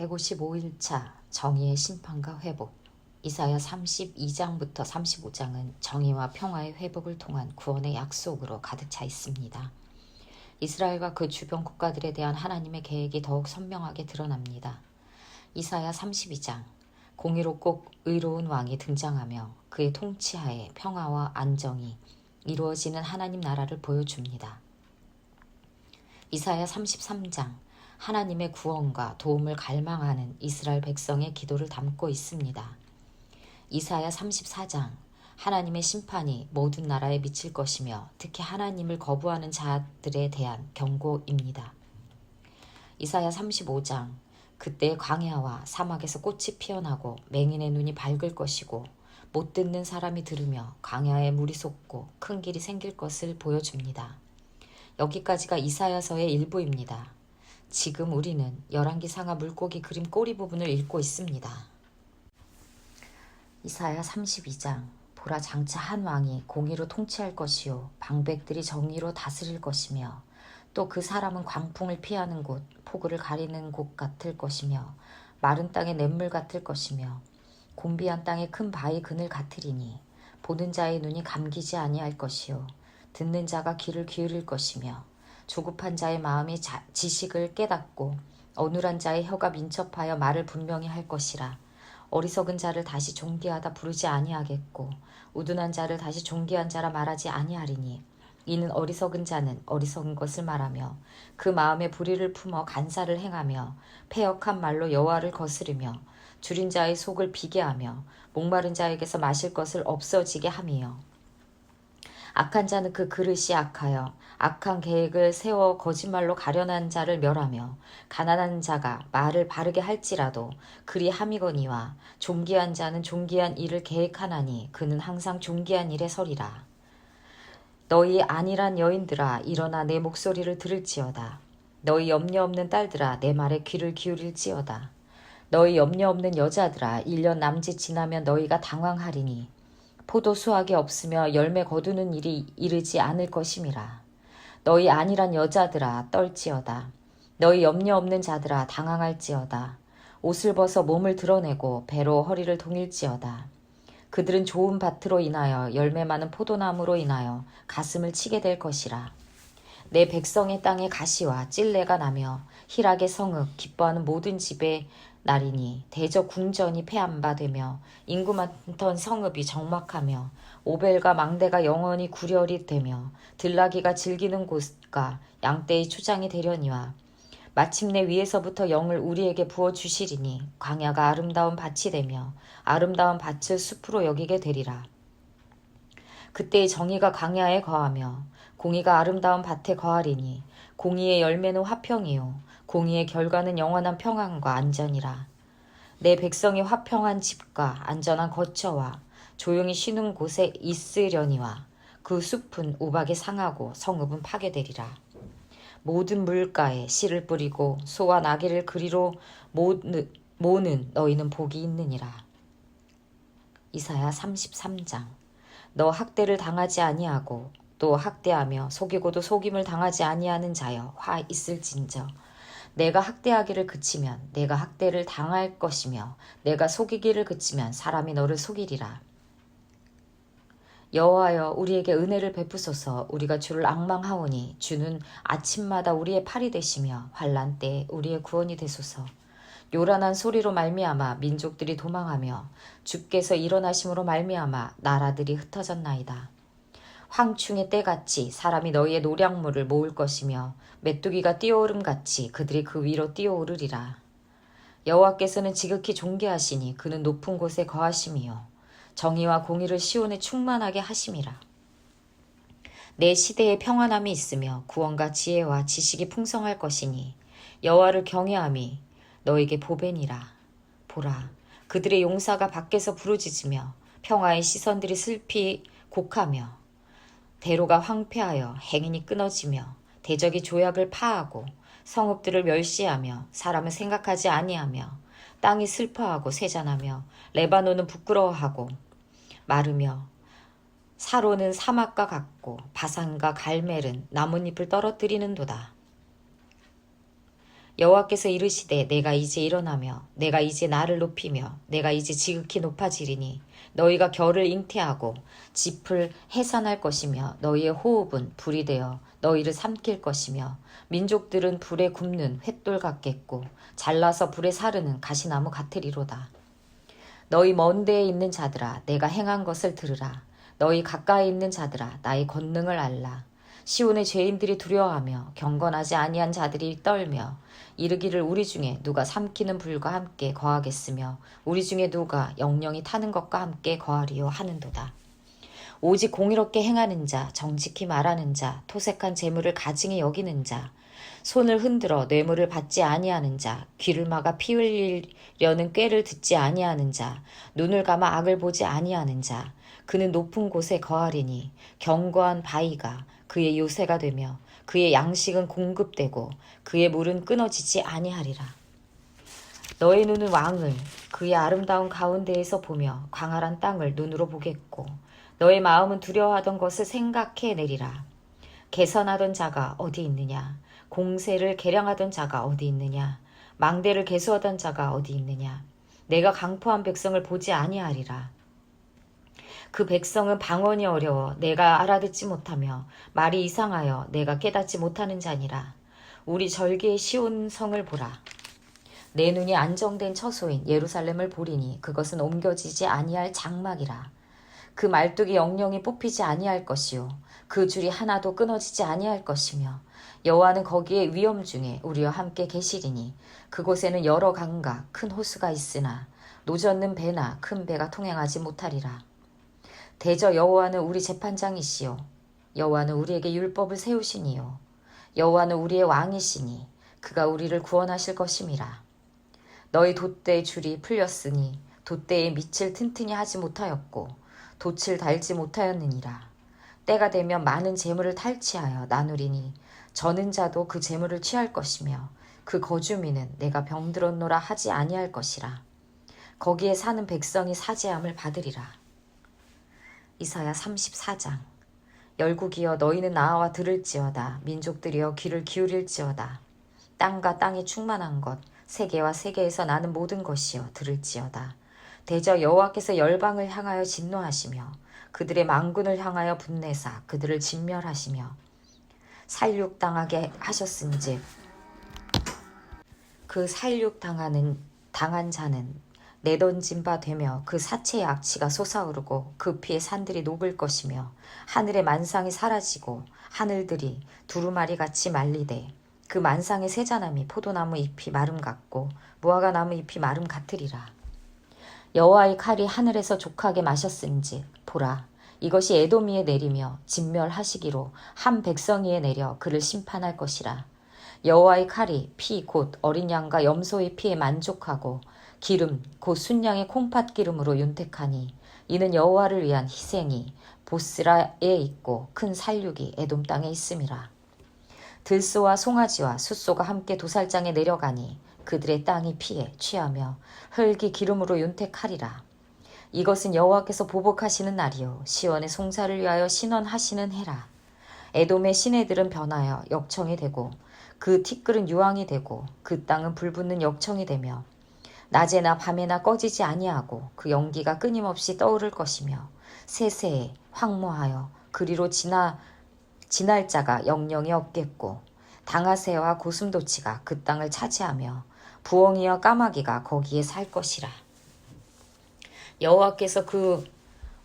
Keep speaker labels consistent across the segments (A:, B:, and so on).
A: 155일차 정의의 심판과 회복 이사야 32장부터 35장은 정의와 평화의 회복을 통한 구원의 약속으로 가득 차 있습니다. 이스라엘과 그 주변 국가들에 대한 하나님의 계획이 더욱 선명하게 드러납니다. 이사야 32장 공의롭고 의로운 왕이 등장하며 그의 통치하에 평화와 안정이 이루어지는 하나님 나라를 보여줍니다. 이사야 33장 하나님의 구원과 도움을 갈망하는 이스라엘 백성의 기도를 담고 있습니다. 이사야 34장 하나님의 심판이 모든 나라에 미칠 것이며 특히 하나님을 거부하는 자들에 대한 경고입니다. 이사야 35장 그때 광야와 사막에서 꽃이 피어나고 맹인의 눈이 밝을 것이고 못 듣는 사람이 들으며 광야에 물이 솟고 큰 길이 생길 것을 보여줍니다. 여기까지가 이사야서의 일부입니다. 지금 우리는 열왕기 상하 물고기 그림 꼬리 부분을 읽고 있습니다. 이사야 32장 보라 장차 한 왕이 공의로 통치할 것이요 방백들이 정의로 다스릴 것이며 또 그 사람은 광풍을 피하는 곳 폭우를 가리는 곳 같을 것이며 마른 땅의 냇물 같을 것이며 곤비한 땅의 큰 바위 그늘 같으리니 보는 자의 눈이 감기지 아니할 것이요 듣는 자가 귀를 기울일 것이며 조급한 자의 마음이 자, 지식을 깨닫고 어눌한 자의 혀가 민첩하여 말을 분명히 할 것이라. 어리석은 자를 다시 존귀하다 부르지 아니하겠고 우둔한 자를 다시 존귀한 자라 말하지 아니하리니 이는 어리석은 자는 어리석은 것을 말하며 그 마음에 불의를 품어 간사를 행하며 패역한 말로 여호와를 거스르며 줄인 자의 속을 비게 하며 목마른 자에게서 마실 것을 없어지게 함이요. 악한 자는 그 그릇이 악하여 악한 계획을 세워 거짓말로 가련한 자를 멸하며 가난한 자가 말을 바르게 할지라도 그리 함이거니와 존귀한 자는 존귀한 일을 계획하나니 그는 항상 존귀한 일에 서리라. 너희 안일한 여인들아 일어나 내 목소리를 들을지어다. 너희 염려 없는 딸들아 내 말에 귀를 기울일지어다. 너희 염려 없는 여자들아 1년 남짓 지나면 너희가 당황하리니 포도 수확이 없으며 열매 거두는 일이 이르지 않을 것임이라. 너희 안일한 여자들아 떨지어다. 너희 염려 없는 자들아 당황할지어다. 옷을 벗어 몸을 드러내고 배로 허리를 동일지어다. 그들은 좋은 밭으로 인하여 열매 많은 포도나무로 인하여 가슴을 치게 될 것이라. 내 백성의 땅에 가시와 찔레가 나며 희락의 성읍 기뻐하는 모든 집에 날이니 대저 궁전이 폐암바 되며 인구 많던 성읍이 적막하며 오벨과 망대가 영원히 구렬이 되며 들나귀가 즐기는 곳과 양떼의 초장이 되려니와 마침내 위에서부터 영을 우리에게 부어 주시리니 광야가 아름다운 밭이 되며 아름다운 밭을 숲으로 여기게 되리라. 그때의 정의가 광야에 거하며 공의가 아름다운 밭에 거하리니 공의의 열매는 화평이요 공의의 결과는 영원한 평안과 안전이라. 내 백성이 화평한 집과 안전한 거처와 조용히 쉬는 곳에 있으려니와 그 숲은 우박에 상하고 성읍은 파괴되리라. 모든 물가에 씨를 뿌리고 소와 나귀를 그리로 모는 너희는 복이 있느니라. 이사야 33장 너 학대를 당하지 아니하고 또 학대하며 속이고도 속임을 당하지 아니하는 자여 화 있을진저 내가 학대하기를 그치면 내가 학대를 당할 것이며 내가 속이기를 그치면 사람이 너를 속이리라. 여호와여 우리에게 은혜를 베푸소서 우리가 주를 악망하오니 주는 아침마다 우리의 팔이 되시며 환란 때 우리의 구원이 되소서. 요란한 소리로 말미암아 민족들이 도망하며 주께서 일어나심으로 말미암아 나라들이 흩어졌나이다. 황충의 때같이 사람이 너희의 노량물을 모을 것이며 메뚜기가 뛰어오름 같이 그들이 그 위로 뛰어오르리라. 여호와께서는 지극히 존귀하시니 그는 높은 곳에 거하심이요 정의와 공의를 시온에 충만하게 하심이라. 내 시대에 평안함이 있으며 구원과 지혜와 지식이 풍성할 것이니 여호와를 경외함이 너에게 보배니라. 보라, 그들의 용사가 밖에서 부르짖으며 평화의 시선들이 슬피 곡하며 대로가 황폐하여 행인이 끊어지며 대적이 조약을 파하고 성읍들을 멸시하며 사람을 생각하지 아니하며 땅이 슬퍼하고 세잔하며 레바논은 부끄러워하고 마르며 사로는 사막과 같고 바산과 갈멜은 나뭇잎을 떨어뜨리는도다. 여호와께서 이르시되 내가 이제 일어나며 내가 이제 나를 높이며 내가 이제 지극히 높아지리니 너희가 결을 잉태하고 짚을 해산할 것이며 너희의 호흡은 불이 되어 너희를 삼킬 것이며 민족들은 불에 굽는 횃돌 같겠고 잘라서 불에 사르는 가시나무 같으리로다. 너희 먼 데에 있는 자들아 내가 행한 것을 들으라. 너희 가까이 있는 자들아 나의 권능을 알라. 시온의 죄인들이 두려워하며 경건하지 아니한 자들이 떨며 이르기를 우리 중에 누가 삼키는 불과 함께 거하겠으며 우리 중에 누가 영영이 타는 것과 함께 거하리요 하는도다. 오직 공의롭게 행하는 자, 정직히 말하는 자, 토색한 재물을 가증히 여기는 자, 손을 흔들어 뇌물을 받지 아니하는 자, 귀를 막아 피 흘리려는 꾀를 듣지 아니하는 자, 눈을 감아 악을 보지 아니하는 자, 그는 높은 곳에 거하리니 견고한 바위가 그의 요새가 되며 그의 양식은 공급되고 그의 물은 끊어지지 아니하리라. 너의 눈은 왕을 그의 아름다운 가운데에서 보며 광활한 땅을 눈으로 보겠고 너의 마음은 두려워하던 것을 생각해 내리라. 개선하던 자가 어디 있느냐? 공세를 계량하던 자가 어디 있느냐? 망대를 개수하던 자가 어디 있느냐? 내가 강포한 백성을 보지 아니하리라. 그 백성은 방언이 어려워 내가 알아듣지 못하며 말이 이상하여 내가 깨닫지 못하는 자니라. 우리 절기의 시온 성을 보라. 내 눈이 안정된 처소인 예루살렘을 보리니 그것은 옮겨지지 아니할 장막이라. 그 말뚝이 영영이 뽑히지 아니할 것이요 그 줄이 하나도 끊어지지 아니할 것이며 여호와는 거기에 위험 중에 우리와 함께 계시리니 그곳에는 여러 강과 큰 호수가 있으나 노젓는 배나 큰 배가 통행하지 못하리라. 대저 여호와는 우리 재판장이시요. 여호와는 우리에게 율법을 세우시니요. 여호와는 우리의 왕이시니 그가 우리를 구원하실 것임이라. 너희 돛대의 줄이 풀렸으니 돛대의 밑을 튼튼히 하지 못하였고 돛을 달지 못하였느니라. 때가 되면 많은 재물을 탈취하여 나누리니 저는 자도 그 재물을 취할 것이며 그 거주민은 내가 병들었노라 하지 아니할 것이라. 거기에 사는 백성이 사죄함을 받으리라 이사야 34장. 열국이여 너희는 나와 들을지어다. 민족들이여 귀를 기울일지어다. 땅과 땅이 충만한 것 세계와 세계에서 나는 모든 것이여 들을지어다. 대저 여호와께서 열방을 향하여 진노하시며 그들의 망군을 향하여 분내사 그들을 진멸하시며 살육 당하게 하셨은즉 그 살육 당하는 당한 자는 내던진 바 되며 그 사체의 악취가 솟아오르고 그 피의 산들이 녹을 것이며 하늘의 만상이 사라지고 하늘들이 두루마리 같이 말리되 그 만상의 세자남이 포도나무 잎이 마름 같고 무화과 나무 잎이 마름 같으리라. 여호와의 칼이 하늘에서 족하게 마셨은지 보라. 이것이 에도미에 내리며 진멸하시기로 한 백성이에 내려 그를 심판할 것이라. 여호와의 칼이 피 곧 어린 양과 염소의 피에 만족하고 기름 곧 순양의 콩팥 기름으로 윤택하니 이는 여호와를 위한 희생이 보스라에 있고 큰 살육이 에돔 땅에 있음이라. 들소와 송아지와 숫소가 함께 도살장에 내려가니 그들의 땅이 피에 취하며 흙이 기름으로 윤택하리라. 이것은 여호와께서 보복하시는 날이요 시원의 송사를 위하여 신원하시는 해라. 에돔의 시내들은 변하여 역청이 되고 그 티끌은 유황이 되고 그 땅은 불붙는 역청이 되며 낮에나 밤에나 꺼지지 아니하고 그 연기가 끊임없이 떠오를 것이며 세세에 황무하여 그리로 지나 지날 자가 영영이 없겠고 당하새와 고슴도치가 그 땅을 차지하며 부엉이와 까마귀가 거기에 살 것이라. 여호와께서 그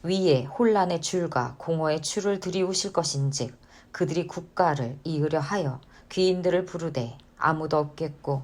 A: 위에 혼란의 줄과 공허의 줄을 들이우실 것인즉 그들이 국가를 이으려 하여 귀인들을 부르되 아무도 없겠고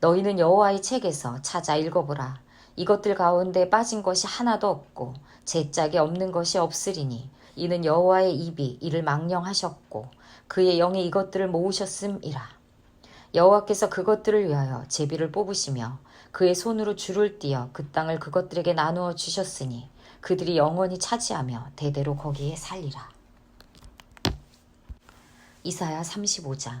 A: 너희는 여호와의 책에서 찾아 읽어보라. 이것들 가운데 빠진 것이 하나도 없고 제 짝이 없는 것이 없으리니 이는 여호와의 입이 이를 망령하셨고 그의 영에 이것들을 모으셨음이라. 여호와께서 그것들을 위하여 제비를 뽑으시며 그의 손으로 줄을 띄어 그 땅을 그것들에게 나누어 주셨으니 그들이 영원히 차지하며 대대로 거기에 살리라. 이사야 35장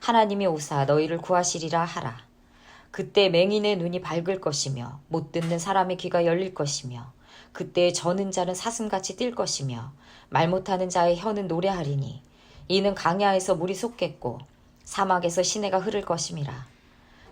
A: 하나님이 오사 너희를 구하시리라 하라. 그때 맹인의 눈이 밝을 것이며 못 듣는 사람의 귀가 열릴 것이며 그때 저는 자는 사슴같이 뛸 것이며 말 못하는 자의 혀는 노래하리니 이는 강야에서 물이 솟겠고 사막에서 시내가 흐를 것임이라.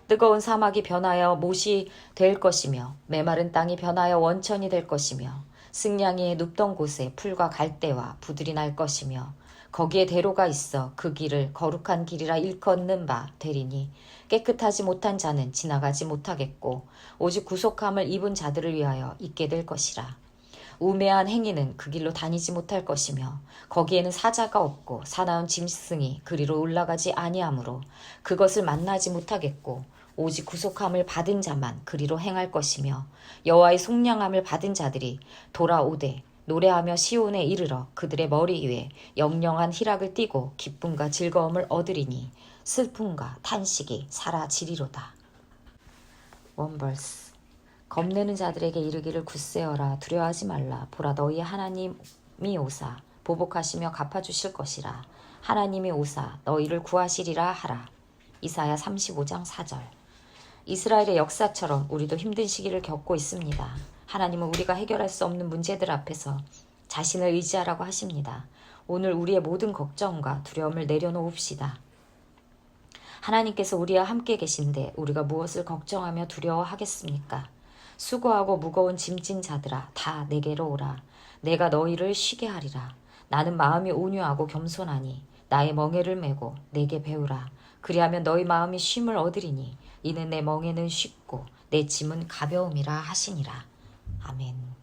A: 뜨거운 사막이 변하여 못이 될 것이며 메마른 땅이 변하여 원천이 될 것이며 승냥이의 눕던 곳에 풀과 갈대와 부들이 날 것이며 거기에 대로가 있어 그 길을 거룩한 길이라 일컫는 바 되리니 깨끗하지 못한 자는 지나가지 못하겠고 오직 구속함을 입은 자들을 위하여 있게 될 것이라. 우매한 행위는 그 길로 다니지 못할 것이며 거기에는 사자가 없고 사나운 짐승이 그리로 올라가지 아니하므로 그것을 만나지 못하겠고 오직 구속함을 받은 자만 그리로 행할 것이며 여호와의 속량함을 받은 자들이 돌아오되 노래하며 시온에 이르러 그들의 머리 위에 영영한 희락을 띠고 기쁨과 즐거움을 얻으리니 슬픔과 탄식이 사라지리로다. 원벌스 겁내는 자들에게 이르기를 굳세어라. 두려워하지 말라. 보라 너희 하나님이 오사. 보복하시며 갚아주실 것이라. 하나님이 오사. 너희를 구하시리라 하라. 이사야 35장 4절 이스라엘의 역사처럼 우리도 힘든 시기를 겪고 있습니다. 하나님은 우리가 해결할 수 없는 문제들 앞에서 자신을 의지하라고 하십니다. 오늘 우리의 모든 걱정과 두려움을 내려놓읍시다. 하나님께서 우리와 함께 계신데 우리가 무엇을 걱정하며 두려워하겠습니까? 수고하고 무거운 짐진 자들아 다 내게로 오라. 내가 너희를 쉬게 하리라. 나는 마음이 온유하고 겸손하니 나의 멍에를 메고 내게 배우라. 그리하면 너희 마음이 쉼을 얻으리니 이는 내 멍에는 쉽고 내 짐은 가벼움이라 하시니라. 아멘.